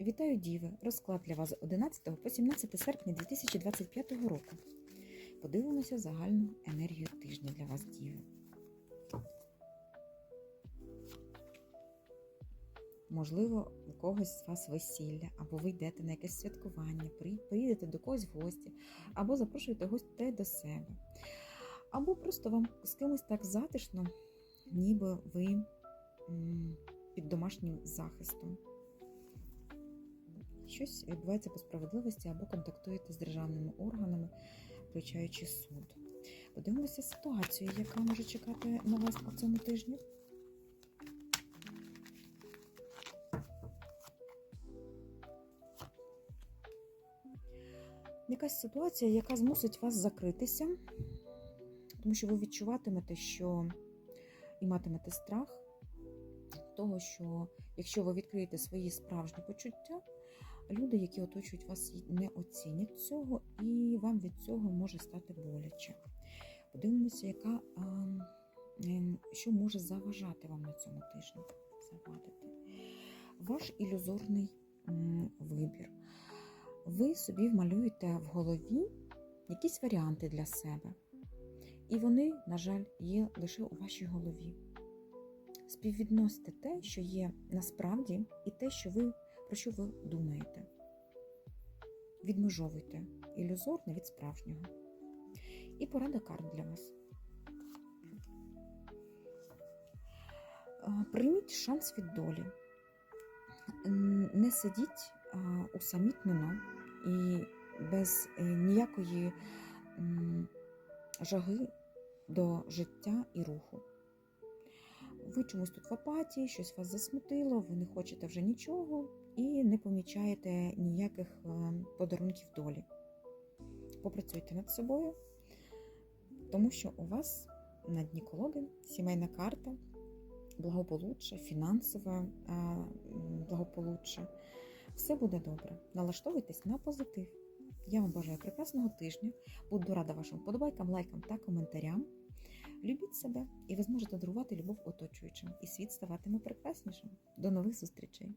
Вітаю Діви! Розклад для вас з 11 по 17 серпня 2025 року. Подивимося загальну енергію тижня для вас, Діви. Можливо, у когось з вас весілля, або ви йдете на якесь святкування, приїдете до когось в гості, або запрошуєте гостей до себе. Або просто вам з кимось так затишно, ніби ви під домашнім захистом. Щось відбувається по справедливості або контактуєте з державними органами, включаючи суд. Подивимося ситуацію, яка може чекати на вас по цьому тижні. Якась ситуація, яка змусить вас закритися, тому що ви відчуватимете, що і матимете страх того, що якщо ви відкриєте свої справжні почуття, люди, які оточують вас, не оцінять цього, і вам від цього може стати боляче. Подивимося, яка, а, ем, що може заважати вам на цьому тижні. Завадити. Ваш ілюзорний вибір. Ви собі вмалюєте в голові якісь варіанти для себе. І вони, на жаль, є лише у вашій голові. Співвідносите те, що є насправді, і те, що ви, про що ви думаєте. Відмежовуйте ілюзорне від справжнього. І порада карт для вас. Е, Прийміть шанс від долі. Не сидіть а, усамітнено і без е, ніякої жаги до життя і руху. Ви чомусь тут в апатії, щось вас засмутило, ви не хочете вже нічого і не помічаєте ніяких е, подарунків долі. Попрацюйте над собою, тому що у вас на дні колоди сімейна карта, благополуччя, фінансове е, благополуччя. Все буде добре. Налаштовуйтесь на позитив. Я вам бажаю прекрасного тижня. Буду рада вашим подобайкам, лайкам та коментарям. Любіть себе, і ви зможете дарувати любов оточуючим, і світ ставатиме прекраснішим. До нових зустрічей!